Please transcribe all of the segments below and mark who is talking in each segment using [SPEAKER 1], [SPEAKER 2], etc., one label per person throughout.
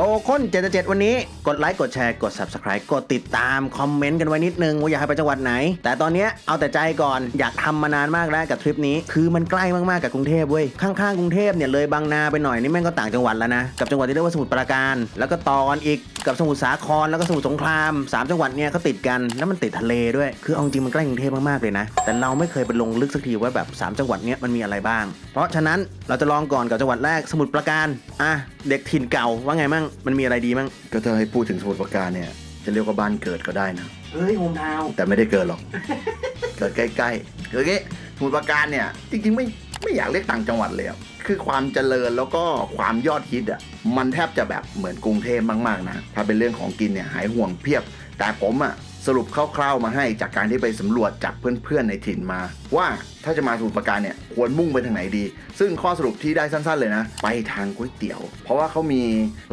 [SPEAKER 1] โล คน77 วันนี้ กดไลค์ กดแชร์ กด Subscribe กดติดตาม คอมเมนต์กันไว้นิดนึง ว่าอยากให้ไปจังหวัดไหน แต่ตอนนี้เอาแต่ใจก่อนอยากทำมานานมากแล้วกับทริปนี้ คือมันใกล้มากๆกับกรุงเทพเว้ย ข้างๆกรุงเทพเนี่ยเลยบางนาไปหน่อยนี่แม่งก็ต่างจังหวัดแล้วนะ กับจังหวัดที่เรียกว่าสมุทรปราการ แล้วก็ตอนอีกกับสมุทรสาครแล้วก็สมุทรสงครามสามจังหวัดเนี่ยเขาติดกันแล้วมันติดทะเลด้วย คือเอาจริงมันใกล้กรุงเทพมากๆเลยนะ แต่เราไม่เคยไปลงลึกสักทีว่าแบบสามจังหวัดเนี้ยมันมีอะไรบ้าง เพราะฉะนั้นเราจะลองก่อนกับจังหวัดแรกสมุทรปราการอะเด็กถิ่นเก่าว่าไงมั่งมันมีอะไรดีมั่ง
[SPEAKER 2] ก็ถ้าให้พูดถึงสมุทรปราการเนี่ย จะเรียกว่าบ้านเกิดก็ได้นะ
[SPEAKER 1] เฮ้ยโฮมทาวน์
[SPEAKER 2] แต่ไม่ได้เกิดหรอก เกิดใกล้ๆคืออย่างงี้สมุทรปราการเนี่ย จริงๆไม่ไม่อยากเรียกต่างจังหวัดเลยอะคือความเจริญแล้วก็ความยอดฮิตอะมันแทบจะแบบเหมือนกรุงเทพมากๆนะถ้าเป็นเรื่องของกินเนี่ยหายห่วงเพียบ แต่ผมอะ สรุปคร่าวๆมาให้จากการที่ไปสำรวจจากเพื่อนๆในถิ่นมา ว่าถ้าจะมาสมุทรปราการเนี่ยควรมุ่งไปทางไหนดี ซึ่งข้อสรุปที่ได้สั้นๆเลยนะ ไปทางก๋วยเตี๋ยว เพราะว่าเขามี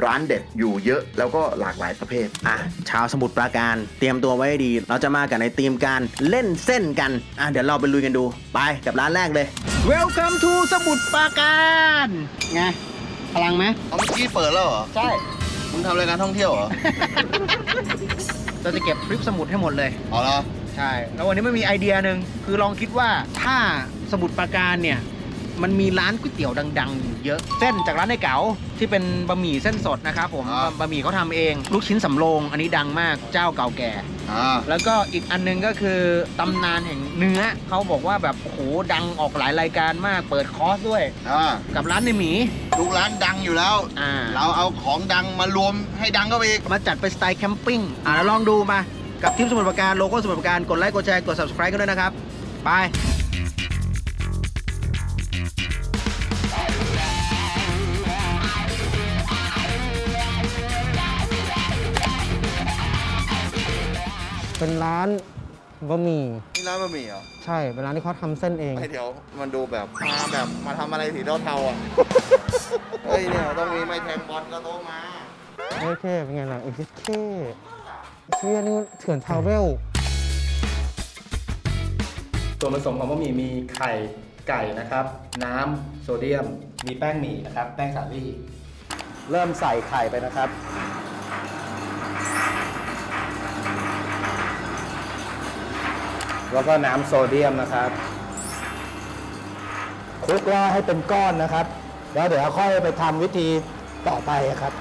[SPEAKER 2] ร้านเด็ดอยู่เยอะแล้วก็หลากหลายประเภท
[SPEAKER 1] อะชาวสมุทรปราการเตรียมตัวไว้ให้ดี เราจะมากันในธีมการเล่นเส้นกัน อะเดี๋ยวเราไปลุยกันดู ไปกับร้านแรกเลย Welcome to สมุทรปราการไงพลังไหม
[SPEAKER 2] เอาเมื่อกี้เปิดแล้วเหรอ
[SPEAKER 1] ใช่
[SPEAKER 2] มึงทำรายการท่องเที่ยวเหรอ
[SPEAKER 1] เราจะเก็บทริปสมุทรให้หมดเลย
[SPEAKER 2] เอาละ
[SPEAKER 1] ใช่ แล้ววันนี้ไม่มีไอเดียหนึ่งคือลองคิดว่าถ้าสมุทรปราการเนี่ยมันมีร้านก๋วยเตี๋ยวดังๆอยู่เยอะ เส้นจากร้านในเก๋าที่เป็นบะหมี่เส้นสดนะครับผมบะบะหมี่เขาทำเอง ลูกชิ้นสำโรงอันนี้ดังมากเจ้าเก่าแก่
[SPEAKER 2] อ่า
[SPEAKER 1] แล้วก็อีกอันหนึงก็คือตำนานแห่งเนื้อเขาบอกว่าแบบโอ้โหดังออกหลายรายการมากเปิดคอร์สด้วย
[SPEAKER 2] อ่า
[SPEAKER 1] กับร้านในหมี
[SPEAKER 2] ทุกร้านดังอยู่แล้ว
[SPEAKER 1] อ่า
[SPEAKER 2] เราเอาของดังมารวมให้ดังเข้าไปอีก
[SPEAKER 1] มาจัดเป็นสไตล์แคมปิ้งอ่าแล้วลองดูมากับทีมสมุทรปราการโลโก้สมุทรปราการกดไลค์กดแชร์กด subscribe กันด้วยนะครับ ไป
[SPEAKER 3] เป็นร้าน บะหมี่
[SPEAKER 2] นี่ร้านบะหมี่เหรอ
[SPEAKER 3] ใช่เป็นร้านที่เขาทำเส้นเอง
[SPEAKER 2] ไม่เดี๋ยวมันดูแบบมาแบบมาทำอะไรสีเทาๆอะ เฮ้ยเนี่ยต้องมีไม้แทงบอลก็โตมา
[SPEAKER 3] โอเคเป็นไงล่ะเอ็กซ์เคเชียนี่เถื่อนทาวเวล
[SPEAKER 4] ส่วนผสมของบะหมี่มีไข่ไก่นะครับ น้ำโซเดียม มีแป้งหมี่นะครับ แป้งสาลี่ เริ่มใส่ไข่ไปนะครับ แล้วก็น้ำโซเดียมนะครับคลุกล่อให้เป็นก้อนนะครับ แล้วเดี๋ยวค่อยไปทำวิธีต่อไปครับ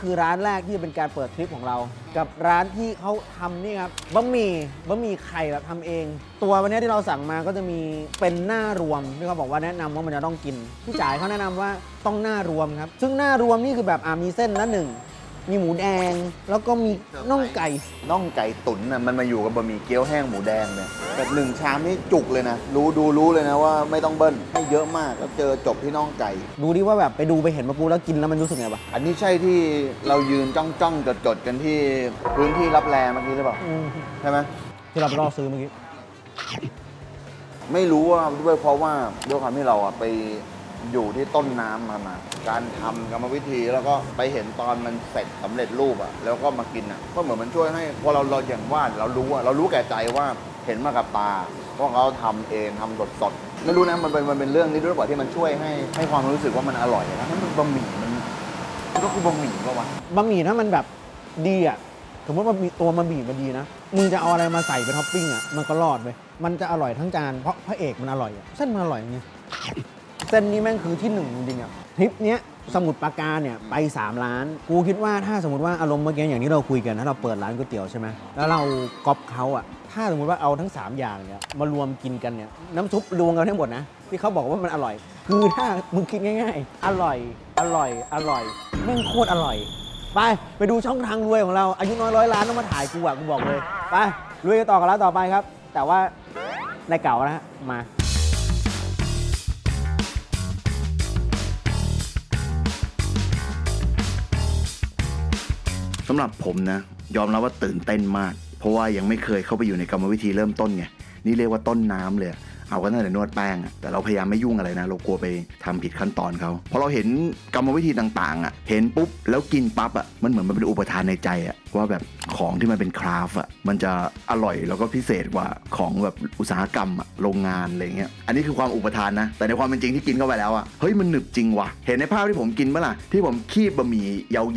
[SPEAKER 1] คือร้านแรกที่เป็นการเปิดทริปของเรา กับร้านที่เขาทำนี่ครับบะหมี่บะหมี่ไข่แบบทำเอง ตัววันนี้ที่เราสั่งมาก็จะมีเป็นหน้ารวมที่เขาบอกว่าแนะนำว่ามันจะต้องกินพี่จ่ายเขาแนะนำว่าต้องหน้ารวมครับ ซึ่งหน้ารวมนี่คือแบบอ่ามีเส้นละหนึ่ง มีหมูแดง แล้วก็มีน่องไก่
[SPEAKER 2] น่องไก่ตุ๋นน่ะมันมาอยู่กับบะหมี่เกี๊ยวแห้งหมูแดงเนี่ยแบบหนึ่งชามนี่จุกเลยนะ รู้ดูรู้เลยนะว่าไม่ต้องเบิ้ลให้เยอะมากแล้วเจอจบที่น่องไก่
[SPEAKER 1] ดูดิว่าแบบไปดูไปเห็นมาปูแล้วกินแล้วมันรู้สึกไงปะ
[SPEAKER 2] อันนี้ใช่ที่เรายืนจ้องจ้องจดจดๆกันที่พื้นที่รับแลเมื่อกี้หรือเปล่า
[SPEAKER 1] อืม
[SPEAKER 2] ใช่ไหม
[SPEAKER 1] ที่เราไปรอซื้อเมื่อกี้
[SPEAKER 2] ไม่รู้ว่าด้วยเพราะว่าด้วยความที่เราอะไป อยู่ที่ต้นน้ำมามา การทำกรรมวิธีแล้วก็ไปเห็นตอนมันเสร็จสำเร็จรูปอะแล้วก็มากินอะก็เหมือนมันช่วยให้พอเราเราอย่างว่าเรารู้อะเรารู้แก่ใจว่าเห็นมากับตาว่าะเขาทำเองทำสดสดๆไม่รู้นะมันเป็นมันเป็นเรื่องนี้ด้วยหรือเปล่าที่มันช่วยให้ให้ความรู้สึกว่ามันอร่อยนะนั่นมันบะหมี่มันมันก็คือบะหมี่ปะวะ
[SPEAKER 1] บะหมี่ถ้ามันแบบดีอะสมมติว่ามีตัวบะหมี่มันดีนะมึงจะเอาอะไรมาใส่เป็นท็อปปิ้งอะมันก็รอดไปมันจะอร่อยทั้งจานเพราะพระเอกมันอร่อยอะเส้นมันอร่อยจริง เส้นนี้แม่งคือที่หนึ่งจริงๆอะทริปเนี้ยสมุดปราการเนี่ยไป 3 ร้าน กูคิดว่าถ้าสมมติว่าอารมณ์เมื่อกี้อย่างที่เราคุยกันถ้าเราเปิดร้านก๋วยเตี๋ยวใช่ไหมแล้วเราก๊อปเขาอะถ้าสมมติว่าเอาทั้ง 3 อย่างเนี่ยมารวมกินกันเนี่ยน้ำซุปรวมกันทั้งหมดนะที่เขาบอกว่ามันอร่อย คือถ้ามึงคิดง่าย ๆ อร่อย อร่อย อร่อยแม่งโคตรอร่อย ไปไปดูช่องทางรวยของเรา อายุน้อยร้อยล้านต้องมาถ่ายกูอะกูบอกเลยไปรวยกันต่อกันแล้วต่อไปครับ แต่ว่าในเก่านะฮะมา
[SPEAKER 2] สำหรับผมนะ ยอมรับว่าตื่นเต้นมาก เพราะว่ายังไม่เคยเข้าไปอยู่ในกรรมวิธีเริ่มต้นไง นี่เรียกว่าต้นน้ำเลย เอากันตั้งแต่นวดแป้งแต่เราพยายามไม่ยุ่งอะไรนะ เรากลัวไปทำผิดขั้นตอนเขาพอเราเห็นกรรมวิธีต่างๆอะเห็นปุ๊บแล้วกินปั๊บอะมันเหมือนมันเป็นอุปทานในใจอะว่าแบบของที่มันเป็นคราฟอะมันจะอร่อยแล้วก็พิเศษกว่าของแบบอุตสาหกรรมอะโรงงานอะไรเงี้ยอันนี้คือความอุปทานนะ แต่ในความเป็นจริงที่กินเข้าไปแล้วอะเฮ้ยมันหนึบจริงว่ะเห็นในภาพที่ผมกินเมื่อล่ที่ผมคีบบะหมี่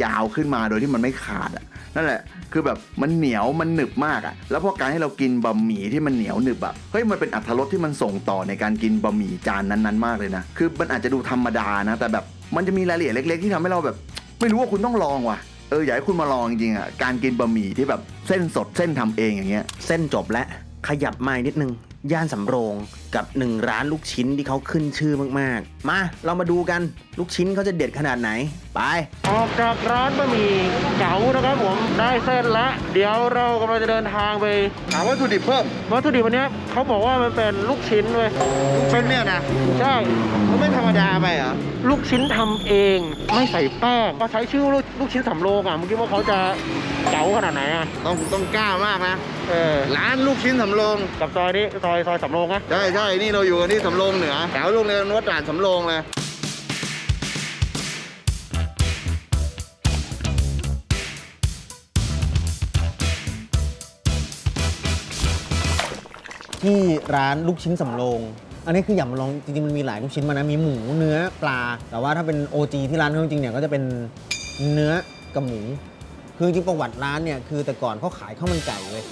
[SPEAKER 2] ยาวๆขึ้นมาโดยที่มันไม่ขาดอะ นั่นแหละ คือแบบมันเหนียวมันหนึบมากอะ่ะ แล้วพอการให้เรากินบะหมี่ที่มันเหนียวหนึบอะเฮ้ยมันเป็นอัตรสที่มันส่งต่อในการกินบะหมี่จานนั้นๆ มากเลยนะ คือมันอาจจะดูธรรมดานะ แต่แบบมันจะมีรายละเอียดเล็ก ๆ ที่ทำให้เราแบบ ไม่รู้ว่าคุณต้องลองว่ะเอออยากให้คุณมาลองจริงๆอะ่ะการกินบะหมี่ที่แบบเส้นสดเส้นทำเองอย่างเงี้ย
[SPEAKER 3] เส้นจบแล้วขยับมาอีกนิดนึง ย่านสำโรงกับหนึ่งร้านลูกชิ้นที่เขาขึ้นชื่อมากๆ มาเรามาดูกันลูกชิ้นเขาจะเด็ดขนาดไหน ไป ออกจากร้านบะหมี่เก๋านะครับผมได้เส้นละ เดี๋ยวเรากำลังจะเดินทางไป
[SPEAKER 2] หาวัตถุดิบเพิ่ม
[SPEAKER 3] วัตถุดิบวันนี้เขาบอกว่ามันเป็นลูกชิ้นเว้ย
[SPEAKER 2] เป็นเนี่ยนะ
[SPEAKER 3] ใช่
[SPEAKER 2] มันไม่ธรรมดาไปเหรอ
[SPEAKER 3] ลูกชิ้นทำเองไม่ใส่แป้งก็ใช้ชื่อลูกลูกชิ้นสำโรงอะเมื่อกี้ว่าเขาจะเก๋าขนาดไหนอะ
[SPEAKER 2] ต้องต้องกล้ามากนะ
[SPEAKER 3] เออ
[SPEAKER 2] ร้านลูกชิ้นสำโรง
[SPEAKER 3] กับซอยนี้ซอยซอยสำโรงนะ
[SPEAKER 2] ใช่ใช่นี่เราอยู่กันที่สำโรงเหนือแถวโรงเรียนวัดด่านสำโรงเลย
[SPEAKER 1] ที่ร้านลูกชิ้นสำโรง อันนี้คืออย่ามาลองจริงๆมันมีหลายลูกชิ้นมานะ มีหมูเนื้อปลา แต่ว่าถ้าเป็น OG ที่ร้านเขาจริงๆเนี่ยก็จะเป็นเนื้อกับหมู คือจริงๆประวัติร้านเนี่ยคือแต่ก่อนเขาขายข้าวมันไก่เลย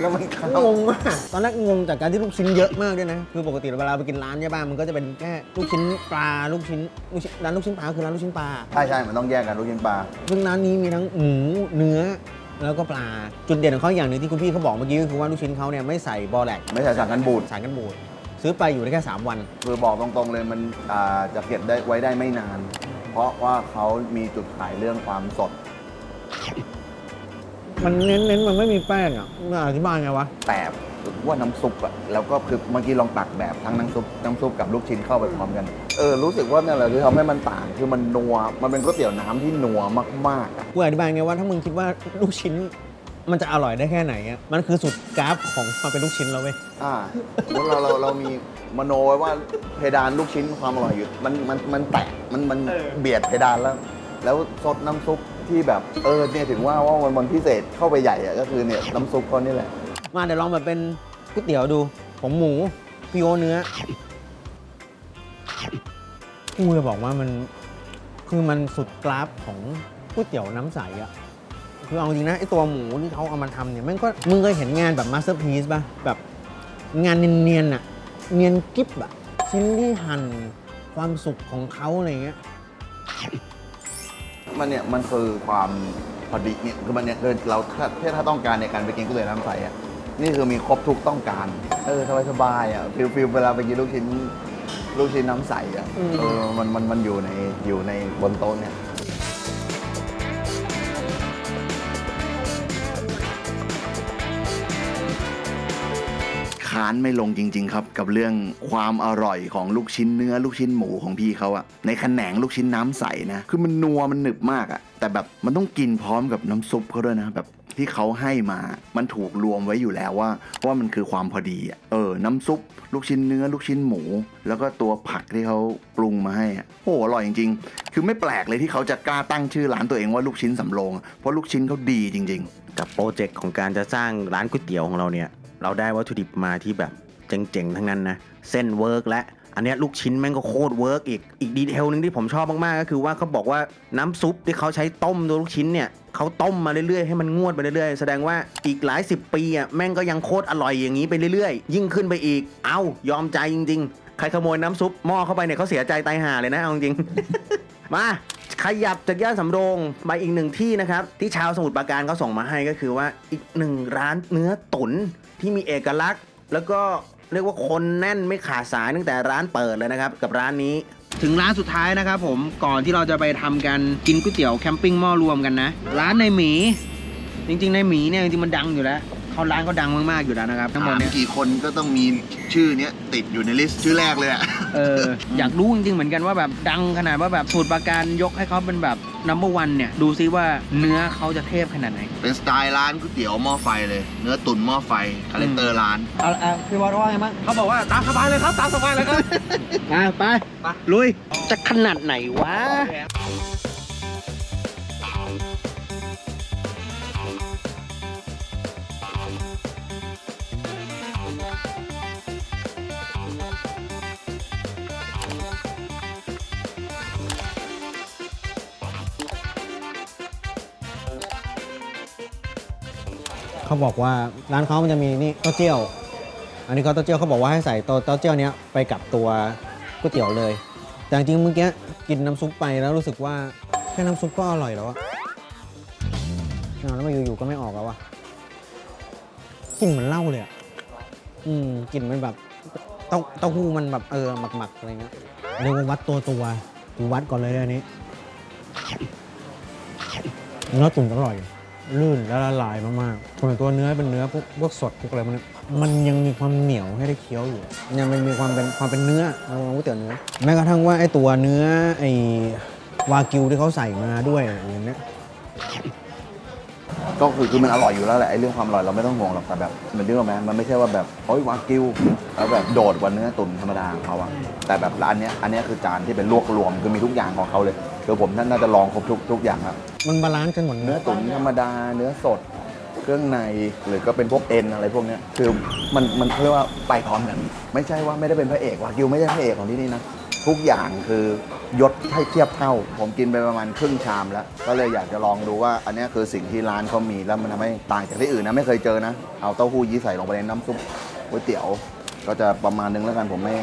[SPEAKER 2] แล้วมันเข้าง
[SPEAKER 1] งมาก ตอนแรกงงจากการที่ลูกชิ้นเยอะมากด้วยนะ คือปกติเวลาไปกินร้านเนี่ยบ้างมันก็จะเป็นแค่ลูกชิ้นปลา ลูกชิ้นลูกชิ้นร้านลูกชิ้นปลาคือร้านลูกชิ้นปลา
[SPEAKER 2] ใช่ใช่มันต้องแยกกันลูกชิ้นปลา
[SPEAKER 1] ซึ่งร้านนี้มีทั้งหมูเนื้อ แล้วก็ปลา จุดเด่นของเขาอย่างหนึ่งที่คุณพี่เขาบอกเมื่อกี้ก็คือว่าลูกชิ้นเขาเนี่ยไม่ใส่บอแลก
[SPEAKER 2] ไม่ใช่สั่งกันบูด
[SPEAKER 1] สารกันบูด ซื้อไปอยู่ได้แค่ 3 วัน
[SPEAKER 2] คือบอกตรงๆเลยมันอ่าจะเก็บได้ไว้ได้ไม่นาน เพราะว่าเขามีจุดขายเรื่องความสด
[SPEAKER 1] มันเน้นเน้นมันไม่มีแป้งอะมันอธิบายไงวะ
[SPEAKER 2] แต่ว่าน้ำซุปอะแล้วก็คือเมื่อกี้ลองตักแบบทั้งน้ำซุปน้ำซุปกับลูกชิ้นเข้าไปพร้อมกันเออรู้สึกว่าเนี่ยแหละที่ทำให้มันต่างคือมันนัวมันเป็นก๋วยเตี๋ยวน้ำที่นัวมากๆอะ
[SPEAKER 1] กูอธิบายไงว่าถ้ามึงคิดว่าลูกชิ้น มันจะอร่อยได้แค่ไหนอะมันคือสุดกราฟของความเป็นลูกชิ้นแล้วเว้ย
[SPEAKER 2] อ่าสมมติเราเราเรามีมโนไว้ว่าเพดานลูกชิ้นความอร่อยอยู่มันมันมันแตะมันมันเบียดเพดานแล้ว แล้วซดน้ำซุป ที่แบบเออเนี่ยถึงว่าว่ามันมันพิเศษเข้าไปใหญ่อะก็คือเนี่ยน้ำซุปเขานี่แหละ
[SPEAKER 1] มาเดี๋ยวลองแบบเป็นก๋วยเตี๋ยวดูผมหมูพี่โอเนื้อกูจะบอกว่ามันคือมันสุดกราฟของก๋วยเตี๋ยวน้ำใสอะคือเอาจริงนะไอตัวหมูที่เขาเอามาทำเนี่ยมันก็มึงเคยเห็นงานแบบมาสเตอร์พี e ป่ะแบบงานเนียนๆอะเนียนกิ๊บอะชิ้นที่หั่นความสุขของเขาอะไรเงี้ย
[SPEAKER 2] มันเนี่ยมันคือความพอดีเนี่ยคือมันเนี่ยคือเราถ้าถ้าถ้าต้องการในการไปกินก๋วยเตี๋ยวน้ำใสอะนี่คือมีครบทุกต้องการ เออสบายสบายๆอะฟิลฟิลเวลาไปกินลูกชิ้นลูกชิ้นน้ำใสอะ
[SPEAKER 1] อืม
[SPEAKER 2] เออมันมันมันอยู่ในอยู่ในบนโต๊ะเนี่ย ค้านไม่ลงจริง ๆ ครับ กับเรื่องความอร่อยของลูกชิ้นเนื้อลูกชิ้นหมูของพี่เขาอะในขแขนงลูกชิ้นน้ำใสนะคือมันนัวมันหนึบมากอะแต่แบบมันต้องกินพร้อมกับน้ำซุปเขาด้วยนะแบบที่เขาให้มา มันถูกรวมไว้อยู่แล้วว่าว่ามันคือความพอดีอะเออ น้ำซุป ลูกชิ้นเนื้อ ลูกชิ้นหมู แล้วก็ตัวผักที่เขาปรุงมาให้อะโอ้โหอร่อยจริง ๆ คือไม่แปลกเลยที่เขาจะกล้าตั้งชื่อร้านตัวเองว่าลูกชิ้นสำโรง เพราะลูกชิ้นเขาดีจริง ๆ
[SPEAKER 3] กับโปรเจกต์ของการจะสร้างร้านก๋วยเตี๋ยวของเราเนี่ย เราได้วัตถุดิบมาที่แบบเจ๋งๆ ทั้งนั้นนะ เส้นเวิร์กและ อันนี้ลูกชิ้นแม่งก็โคตรเวิร์กอีก อีกดีเทลหนึงที่ผมชอบมากๆ ก็คือว่าเขาบอกว่าน้ำซุปที่เขาใช้ต้มตัวลูกชิ้นเนี่ยเขาต้มมาเรื่อยๆ ให้มันงวดไปเรื่อยๆ แสดงว่าอีกหลายสิบปีอะแม่งก็ยังโคตรอร่อยอย่างนี้ไปเรื่อยๆ ยิ่งขึ้นไปอีก เอายอมใจจริง ๆ ใครขโมยน้ำซุปหม้อเข้าไปเนี่ยเขาเสียใจตายห่าเลยนะเอาจริง มาขยับจากย่านสำโรงไปอีกหนึ่งที่นะครับ ที่ชาวสมุทรปราการเขาส่งมาให้ก็คือว่าอีกหนึ่งร้านเนื้อตุ๋นที่มีเอกลักษณ์ แล้วก็เรียกว่าคนแน่นไม่ขาดสายตั้งแต่ร้านเปิดเลยนะครับ กับร้านนี้ถึงร้านสุดท้ายนะครับผมก่อนที่เราจะไปทำกันกินก๋วยเตี๋ยวแคมปิ้งหม้อรวมกันนะ ร้านในหมี จริงๆ ในหมีเนี่ยจริงๆมันดังอยู่แล้ว เขาร้านเขาดังมากๆอยู่แล้วนะครับทั้งหมด
[SPEAKER 2] ถาม
[SPEAKER 3] เนี่ย
[SPEAKER 2] กี่คนก็ต้องมีชื่อเนี้ยติดอยู่ในลิสต์ชื่อแรกเลยอะ
[SPEAKER 3] เอออยากรู้จริงๆเหมือนกันว่าแบบดังขนาดว่าแบบสูตรประการยกให้เขาเป็นแบบ number one เนี่ย ดูซิว่าเนื้อเขาจะเทพขนาดไหน
[SPEAKER 2] เป็นสไตล์ร้านก๋วยเตี๋ยวหม้อไฟเลย เนื้อตุ๋นหม้อไฟคาแรคเตอร์ร้าน
[SPEAKER 1] เอาเอาพี่บอลว่าไงบ้าง
[SPEAKER 4] เขาบอกว่าตามสบายเลยครับตามสบายเลยครับ
[SPEAKER 1] ไปไป
[SPEAKER 4] ไป
[SPEAKER 1] ลุย
[SPEAKER 3] จะขนาดไหนวะ
[SPEAKER 1] เขาบอกว่าร้านเขามันจะมีนี่เต้าเจี้ยว อันนี้เขาเต้าเจี้ยวเขาบอกว่าให้ใส่ตัวเต้าเจี้ยวเนี้ยไปกับตัวก๋วยเตี๋ยวเลย แต่จริงๆเมื่อกี้กินน้ำซุปไปแล้วรู้สึกว่าแค่น้ำซุปก็อร่อยแล้วอะอ้าวแล้วมาอยู่ๆก็ไม่ออกแล้วอะกลิ่นเหมือนเหล้าเลยอะอืมกลิ่นมันแบบเต้าเต้าหู้มันแบบเออหมักๆอะไรเงี้ยเรียกว่าวัดตัวตัวกูวัดก่อนเลยอันนี้เนื้อตุ๋นอร่อย ลื่นและละลายมากๆส่วนตัวเนื้อเป็นเนื้อพวกพวกสดพวกอะไรมันมันยังมีความเหนียวให้ได้เคี้ยวอยู่ ยังมันมีความเป็นความเป็นเนื้อเอาก๋วยเตี๋ยวเนื้อแม้กระทั่งว่าไอ้ตัวเนื้อไอ้วากิวที่เขาใส่มาด้วยอย่างเนี้ย
[SPEAKER 2] ก็คือคือมันอร่อยอยู่แล้วแหละไอ้เรื่องความอร่อยเราไม่ต้องห่วงหรอกแต่แบบเหมือนที่เราไหมมันไม่ใช่ว่าแบบโอ้ยวากิวแล้วแบบโดดกว่าเนื้อตุ๋นธรรมดาของเขาอะแต่แบบร้านเนี้ยอันเนี้ยคือจานที่เป็นลวกรวมคือมีทุกอย่างของเขาเลย คือผมน่าจะลองครบทุกทุกอย่างครับ
[SPEAKER 1] มันบาลานซ์กันหมด
[SPEAKER 2] เนื้อตุ๋นธรรมดา เนื้อสด เครื่องในหรือก็เป็นพวกเอ็นอะไรพวกเนี้ยคือมันมันเขาเรียกว่าไปพร้อมกันไม่ใช่ว่าไม่ได้เป็นพระเอกวากิวไม่ใช่พระเอกของที่นี่นะทุกอย่างคือยศให้เทียบเท่า ผมกินไปประมาณครึ่งชามแล้ว ก็เลยอยากจะลองดูว่า อันเนี้ยคือสิ่งที่ร้านเขามีแล้วมันทำให้ต่างจากที่อื่นนะไม่เคยเจอนะเอาเต้าหู้ยี้ใส่ลงไปในน้ำซุปก๋วยเตี๋ยว ก็จะประมาณนึงแล้วกันผมไม่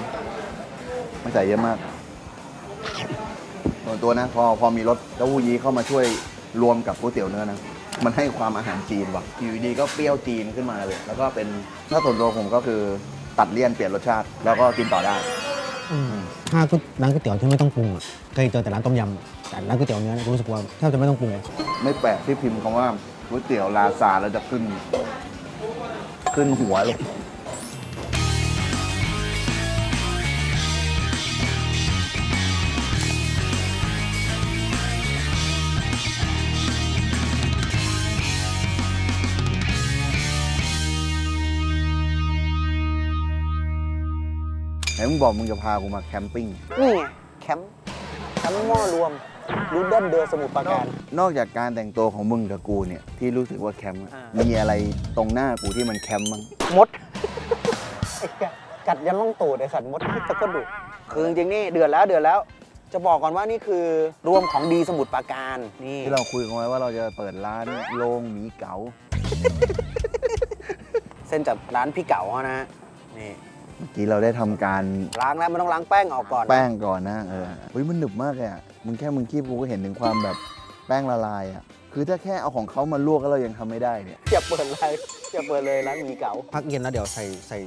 [SPEAKER 2] ไม่ใส่เยอะมาก ส่วนตัวนะพอพอมีรสเต้าหู้ยี้เข้ามาช่วยรวมกับก๋วยเตี๋ยวเนื้อนะมันให้ความอาหารจีนว่ะอยู่ดีๆก็เปรี้ยวจีนขึ้นมาเลย แล้วก็เป็นถ้าส่วนตัวผมก็คือตัดเลี่ยนเปลี่ยนรสชาติ แล้วก็กินต่อได้
[SPEAKER 1] อืมถ้าร้านก๋วยเตี๋ยวที่ไม่ต้องปรุงอะเคยเจอแต่ร้านต้มยำแต่ร้านก๋วยเตี๋ยวเนื้อเนี่ยรู้สึกว่าแทบจะไม่ต้องปรุงเลย
[SPEAKER 2] ไม่แปลกที่พิมพ์คำว่าก๋วยเตี๋ยวลาซาแล้วจะขึ้น ขึ้นหัวเลย มึงบอกมึงจะพากูมาแคมปิ้ง
[SPEAKER 1] นี่ไงแคมป์แคมป์หม้อรวมรูเดิลเดือสมุทรปราการ
[SPEAKER 2] นอกจากการแต่งตัวของมึงกับกูเนี่ยที่รู้สึกว่าแคมป์อะ
[SPEAKER 1] อ่ามี
[SPEAKER 2] มีอะไรตรงหน้ากูที่มันแคมป์มั้ง
[SPEAKER 1] มดไอ้แกกัดยันล่องตูดไอ้สัตว์มดตะก็ดุคือจริงๆนี่เดือดแล้วเดือดแล้ว จะบอกก่อนว่านี่คือรวมของดีสมุทรปราการนี่
[SPEAKER 2] ที่เราคุยกันไว้ว่าเราจะเปิดร้านโรงหมีเก๋า
[SPEAKER 1] เส้นจากร้านพี่เก๋าเขานะนี่
[SPEAKER 2] เมื่อกี้เราได้ทำการ
[SPEAKER 1] ล้างแล้วมันต้องล้างแป้งออกก่อน
[SPEAKER 2] แป้งก่อนนะเออเฮ้ยมันหนึบมากเลยอะมึงแค่มึงคีบกูก็เห็นถึงความแบบแป้งละลายอะคือถ้าแค่เอาของเขามาลวกแล้วเรายังทำไม่ได้เนี่ย
[SPEAKER 1] อย่าเปิดเลยอย่าเปิดเลยร้านหมีเก๋าพักเย็นแล้วเดี๋ยวใส่ใส่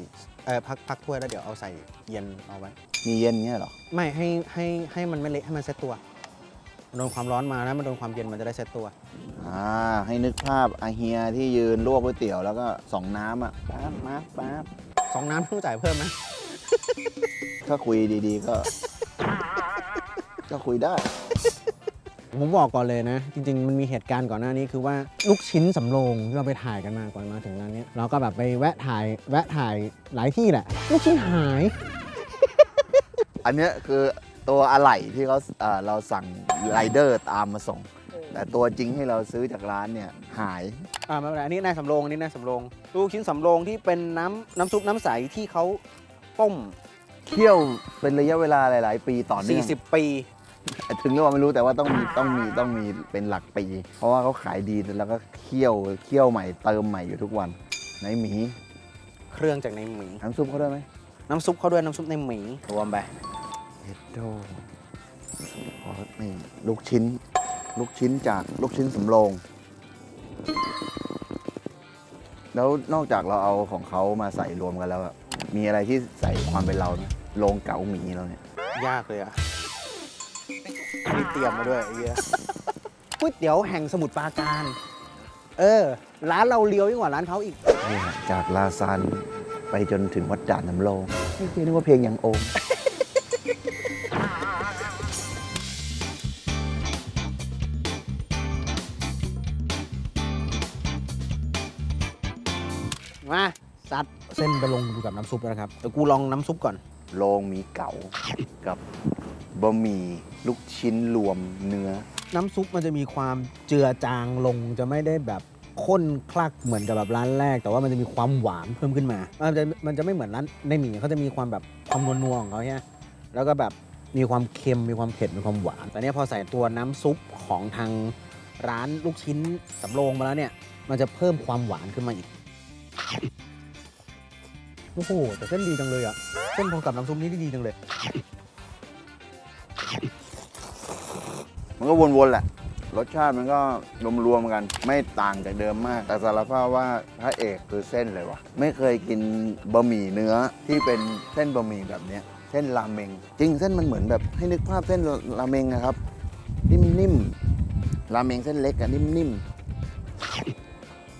[SPEAKER 1] เออพักพักถ้วยแล้วเดี๋ยวเอาใส่เย็นเอาไว้
[SPEAKER 2] มีเย็นเงี้ยเหรอ
[SPEAKER 1] ไม่ให้ให้ให้มันไม่เละให้มันเซ็ตตัวมันโดนความร้อนมานะมันโดนความเย็นมันจะได้เซ็ตตัว
[SPEAKER 2] อ่าให้นึกภาพอาเฮียที่ยืนลวกก๋วยเตี๋ยวแล้วก็สองน้ำอะป๊าบป๊าบป๊าบ
[SPEAKER 1] สองน้ำต้องจ่ายเพิ่มไหม
[SPEAKER 2] ถ้าคุยดีๆก็ ก็คุยได้
[SPEAKER 1] ผมบอกก่อนเลยนะ จริง ๆ มันมีเหตุการณ์ก่อนหน้านี้คือว่าลูกชิ้นสำโรงที่เราไปถ่ายกันมาก่อนมาถึงร้านเนี้ยเราก็แบบไปแวะถ่ายแวะถ่ายหลายที่แหละ ลูกชิ้นหาย
[SPEAKER 2] อันเนี้ยคือตัวอะไหล่ที่เขาเอ่อเราสั่งไรเดอร์ตามมาส่ง แต่ตัวจริงให้เราซื้อจากร้านเนี่ยหาย
[SPEAKER 1] อ่าไม่เป็นไรอันนี้นายสำโรงอันนี้นายสำโรงลูกชิ้นสำโรงที่เป็นน้ำน้ำซุปน้ำใสที่เขาต้ม
[SPEAKER 2] เคี่ยวเป็นระยะเวลาหลาย ๆ ปีต่อเนื่อง
[SPEAKER 1] 40 ปี
[SPEAKER 2] ถึงหรือเปล่าไม่รู้แต่ว่าต้องมีต้องมีต้องมีเป็นหลักปี เพราะว่าเขาขายดีแล้วก็เคี่ยวเคี่ยวใหม่เติมใหม่อยู่ทุกวันในหมี
[SPEAKER 1] เครื่องจากในหมี
[SPEAKER 2] น้ำซุปเขาด้วยไหม
[SPEAKER 1] น้ำซุปเขาด้วยน้ำซุปในหมีรวมไป
[SPEAKER 2] เอ็ดโดขอนี่ลูกชิ้น ลูกชิ้นจากลูกชิ้นสำโรง แล้วนอกจากเราเอาของเขามาใส่รวมกันแล้วอะมีอะไรที่ใส่ความเป็นเราไหมโรงเก๋าหมีเราเนี่ย
[SPEAKER 1] ยากเลยอะมีเตรียมมาด้วยไอ้เหี้ยก๋วยเตี๋ยวแห่งสมุทรปราการ เออ ร้านเราเลี้ยวยิ่งกว่าร้านเขาอีก
[SPEAKER 2] เนี่ยจากลาซานไปจนถึงวัดด่านน้ำโลงนี่คือนึกว่าเพลงยังโอม
[SPEAKER 1] มาซัดเส้นไปลงดูกับน้ำซุปแล้วนะครับเดี๋ยวกูลองน้ำซุปก่อน
[SPEAKER 2] โลงมีเก๋ากับบะหมี่ลูกชิ้นรวมเนื้อ
[SPEAKER 1] น้ำซุปมันจะมีความเจือจางลงจะไม่ได้แบบข้นคลักเหมือนกับแบบร้านแรก แต่ว่ามันจะมีความหวานเพิ่มขึ้นมา มันจะมันจะไม่เหมือนร้านในหมี่เขาจะมีความแบบความนัวๆของเขาใช่ไหมแล้วก็แบบมีความเค็มมีความเผ็ดมีความหวานแต่เนี้ยพอใส่ตัวน้ำซุปของทางร้านลูกชิ้นสำโรงมาแล้วเนี่ย มันจะเพิ่มความหวานขึ้นมาอีก โอ้โห แต่เส้นดีจังเลยอะเส้นพอกับน้ำซุปนี้ดีจังเลย
[SPEAKER 2] มันก็วนๆแหละ รสชาติมันก็รวมๆกัน ไม่ต่างจากเดิมมาก แต่สารภาพว่าพระเอกคือเส้นเลยวะไม่เคยกินบะหมี่เนื้อที่เป็นเส้นบะหมี่แบบเนี้ย เส้นราเมง จริงเส้นมันเหมือนแบบให้นึกภาพเส้นราเมงนะครับ นิ่มๆ ราเมงเส้นเล็กอะนิ่มๆ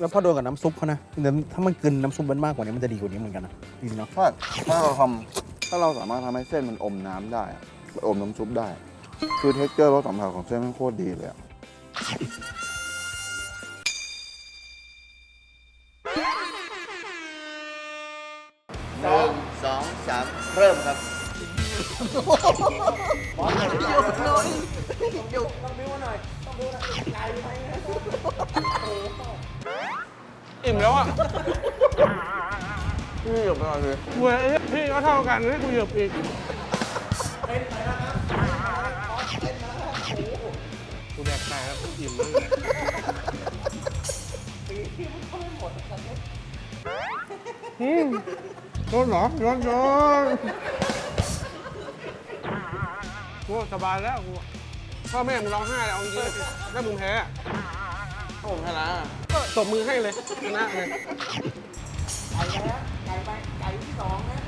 [SPEAKER 1] แล้วพอโดนกับน้ำซุปเขานะเดี๋ยวถ้ามันกลืนน้ำซุปมันมากกว่านี้มันจะดีกว่านี้เหมือนกันนะจริงๆเนาะ
[SPEAKER 2] ๆถ้าถ้าเราทำถ้าเราสามารถทำให้เส้นมันอมน้ำได้อะอมน้ำซุปได้ คือเท็กเจอร์รสสัมผัสของเส้นมันโคตรดีเลยอะหนึ่งสองสามเริ่มครับ
[SPEAKER 5] อิ่ อิ่มแล้วอะพี่หยบไปก่อนเลยเว้ยพี่ก็เท่ากันให้กูหยบอีกกูแดกไปแล้วกูอิ่มแล้วอืมร้อนเหรอร้อนร้อนกูสบายแล้วกูพ่อแม่มึงร้องไห้แล้วเอาจริงๆถ้ามึงแพ้อะ ผมชนะตบมือให้เลยชนะเลยไก่แล้วไก่ไปไก่ที่สองนะ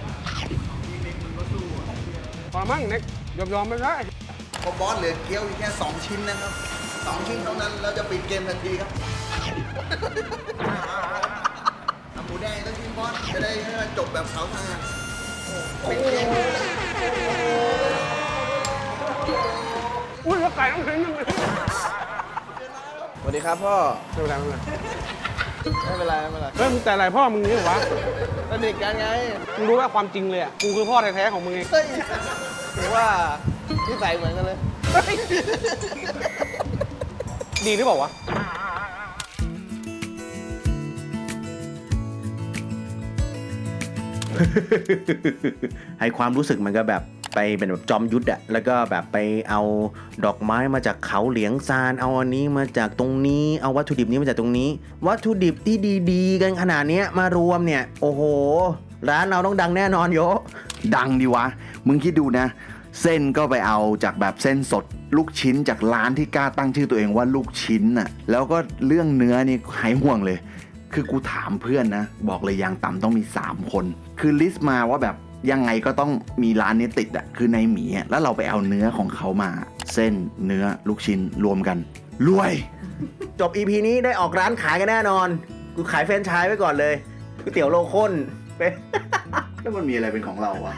[SPEAKER 5] พอมั้งเน็กยอมยอมๆไปได้
[SPEAKER 2] พอบอสเหลือเกี๊ยวอีกแค่ 2 ชิ้นนะครับ 2 ชิ้นเท่านั้นเราจะปิดเกมทันทีครับทำหมูแดงต้องชิ้นบอสจะได้ให้มันจบแบบเขาทางปิดเกม
[SPEAKER 5] อุ้ยแล้วไก่ต้องเห็นยังไง
[SPEAKER 6] วัสดีครับพ่อ
[SPEAKER 5] ไม่เป็นไรไม่เป็นไร
[SPEAKER 6] ไม่เป็นไรไม่เป็นไร
[SPEAKER 5] เฮ้ยมึงแต่อะไรพ่อมึงนี่หรอวะ
[SPEAKER 6] สนิทกันไง
[SPEAKER 5] มึงรู้ว่าความจริงเลยอะกูคือพ่อแท้ๆของมึงเอง
[SPEAKER 6] เฮ้ยถือว่านิสัยเหมือนกันเลย
[SPEAKER 5] ดีหรือเปล่าวะ
[SPEAKER 3] ให้ความรู้สึกมันก็แบบ ไปเป็นแบบจอมยุทธอะแล้วก็แบบไปเอาดอกไม้มาจากเขาเหลียงซาน เอาอันนี้มาจากตรงนี้ เอาวัตถุดิบนี้มาจากตรงนี้ วัตถุดิบที่ดีๆ กันขนาดเนี้ยมารวมเนี่ย โอ้โห ร้านเราต้องดังแน่นอนโย
[SPEAKER 2] ดังดีวะ มึงคิดดูนะ เส้นก็ไปเอาจากแบบเส้นสดลูกชิ้นจากร้านที่กล้าตั้งชื่อตัวเองว่าลูกชิ้นน่ะ แล้วก็เรื่องเนื้อนี่หายห่วงเลย คือกูถามเพื่อนนะ บอกเลยอย่างต่ำต้องมี 3 คน คือลิสต์มาว่าแบบ ยังไงก็ต้องมีร้านนี้ติดอะคือในหมีอะแล้วเราไปเอาเนื้อของเขามา เส้นเนื้อลูกชิ้นรวมกันรวย
[SPEAKER 3] จบ EP นี้ได้ออกร้านขายกันแน่นอน กูขายแฟรนไชส์ไว้ก่อนเลยก๋วยเตี๋ยวโลข้นไป
[SPEAKER 2] แล้วมันมีอะไรเป็นของเราวะ